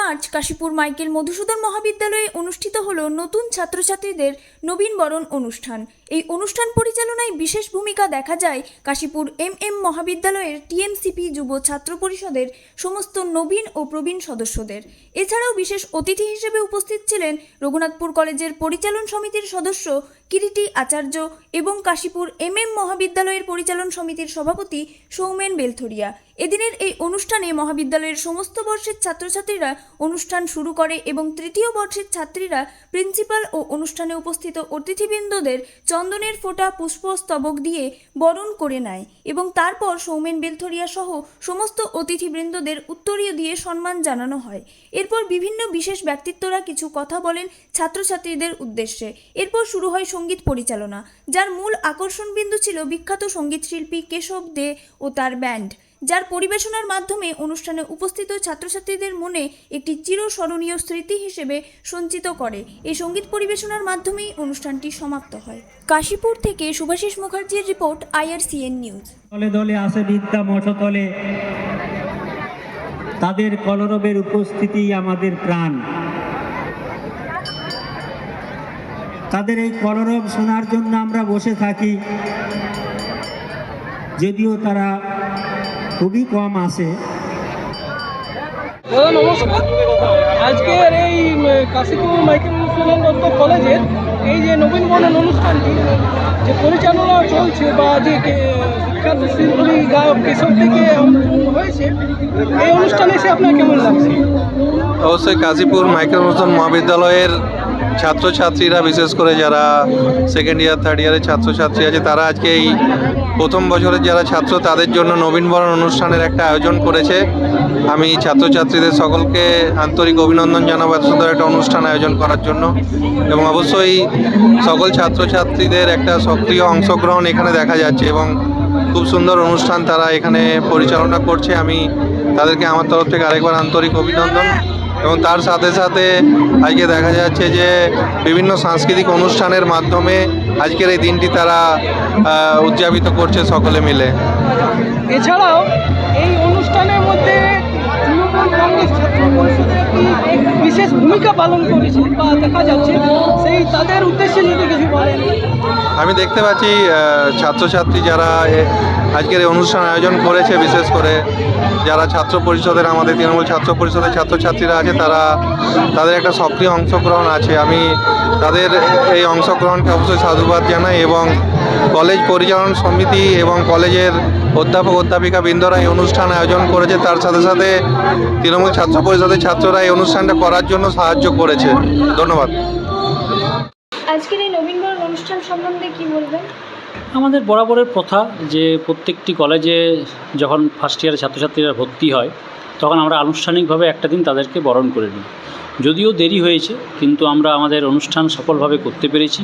March Kashipur Michael Madhusudan মহাবিদ্যালয়ে অনুষ্ঠিত হলো নতুন ছাত্রছাত্রীদের নবীনবরণ অনুষ্ঠান। এই অনুষ্ঠান পরিচালনায় বিশেষ ভূমিকা দেখা যায় কাশীপুর এম এম মহাবিদ্যালয়ের টিএমসিপি যুব ছাত্র পরিষদের সমস্ত নবীন ও প্রবীণ সদস্যদের। এছাড়াও বিশেষ অতিথি হিসেবে উপস্থিত ছিলেন রঘুনাথপুর কলেজের পরিচালন সমিতির সদস্য কিরিটি আচার্য এবং কাশীপুর এম এম মহাবিদ্যালয়ের পরিচালন সমিতির সভাপতি সৌমেন বেলথরিয়া। এদিনের এই অনুষ্ঠানে মহাবিদ্যালয়ের সমস্ত বর্ষের ছাত্রছাত্রীরা অনুষ্ঠান শুরু করে এবং তৃতীয় বর্ষের ছাত্রীরা প্রিন্সিপাল ও অনুষ্ঠানে উপস্থিত অতিথিবৃন্দদের চন্দনের ফোঁটা পুষ্পস্তবক দিয়ে বরণ করে নেয় এবং তারপর সৌমেন বেলথরিয়া সহ সমস্ত অতিথিবৃন্দদের উত্তরীয় দিয়ে সম্মান জানানো হয়। এরপর বিভিন্ন বিশেষ ব্যক্তিত্বরা কিছু কথা বলেন ছাত্রছাত্রীদের উদ্দেশ্যে। এরপর শুরু হয় সংগীত পরিচালনা, যার মূল আকর্ষণ বিন্দু ছিল বিখ্যাত সংগীত শিল্পী কেশব দে ও তার ব্যান্ড। যার পরিবেশনার মাধ্যমে অনুষ্ঠানে উপস্থিত ছাত্রছাত্রীদের মনে একটি চিরস্মরণীয় স্মৃতি হিসেবে সঞ্চিত করে। এই সংগীত পরিবেশনার মাধ্যমেই অনুষ্ঠানটি সমাপ্ত হয়। কাশীপুর থেকে শুভাশিস মুখার্জির রিপোর্ট, আইআরসিএন নিউজ। দলে দলে আসে বিদ্যা মঠতলে। তাদের কলরবের উপস্থিতি আমাদের প্রাণ। তাদের এই কলরব শোনার জন্য আমরা বসে থাকি। যদিও তারা খুবই কম আসে। দাদা নমস্কার। আজকের এই কাশীপুর মাইকেল মুসলিম দত্ত কলেজের এই যে নবীন বরণ অনুষ্ঠানটি যে পরিচালনা চলছে বা যে বিখ্যাত শিল্পী গায়ক কেশব থেকে হয়েছে এই অনুষ্ঠানে এসে আপনার কেমন লাগছে? অবশ্যই কাশীপুর মাইকেল মধুসূদন মহাবিদ্যালয়ের ছাত্রছাত্রীরা, বিশেষ করে যারা সেকেন্ড ইয়ার থার্ড ইয়ারের ছাত্রছাত্রী আছে, তারা আজকে এই প্রথম বছরের যারা ছাত্র, তাদের জন্য নবীনবরণ অনুষ্ঠানের একটা আয়োজন করেছে। আমি ছাত্রছাত্রীদের সকলকে আন্তরিক অভিনন্দন জানাব এত সুন্দর একটা অনুষ্ঠান আয়োজন করার জন্য। এবং অবশ্যই সকল ছাত্রছাত্রীদের একটা সক্রিয় অংশগ্রহণ এখানে দেখা যাচ্ছে এবং খুব সুন্দর অনুষ্ঠান তারা এখানে পরিচালনা করছে। আমি তাদেরকে আমার তরফ থেকে আরেকবার আন্তরিক অভিনন্দন। এবং তার সাথে সাথে আজকে দেখা যাচ্ছে যে বিভিন্ন সাংস্কৃতিক অনুষ্ঠানের মাধ্যমে আজকের এই দিনটি তারা উদযাপিত করছে সকলে মিলে। এছাড়াও এই অনুষ্ঠানের মধ্যে তৃণমূল কংগ্রেস ছাত্র পরিষদের বিশেষ ভূমিকা পালন করেছে বা দেখা যাচ্ছে, সেই তাদের উদ্দেশ্যে যদি কিছু বলেন। আমি দেখতে পাচ্ছি ছাত্রছাত্রী যারা আজকের এই অনুষ্ঠান আয়োজন করেছে, বিশেষ করে যারা ছাত্র পরিষদের, আমাদের তৃণমূল ছাত্র পরিষদের ছাত্রছাত্রীরা আছে, তারা, তাদের একটা সক্রিয় অংশগ্রহণ আছে। আমি তাদের এই অংশগ্রহণকে অবশ্যই সাধুবাদ জানাই এবং কলেজ পরিচালন সমিতি এবং কলেজের অধ্যাপক অধ্যাপিকা বৃন্দরা এই অনুষ্ঠান আয়োজন করেছে। তার সাথে সাথে তৃণমূল ছাত্র পরিষদের ছাত্ররা এই অনুষ্ঠানটা করার জন্য সাহায্য করেছে। ধন্যবাদ। আজকের এই নবীনবরণ অনুষ্ঠান সম্বন্ধে কি বলবেন? আমাদের বরাবরের প্রথা যে প্রত্যেকটি কলেজে যখন ফার্স্ট ইয়ারের ছাত্রছাত্রীরা ভর্তি হয় তখন আমরা আনুষ্ঠানিকভাবে একটা দিন তাদেরকে বরণ করে নিই। যদিও দেরি হয়েছে কিন্তু আমরা আমাদের অনুষ্ঠান সফলভাবে করতে পেরেছি।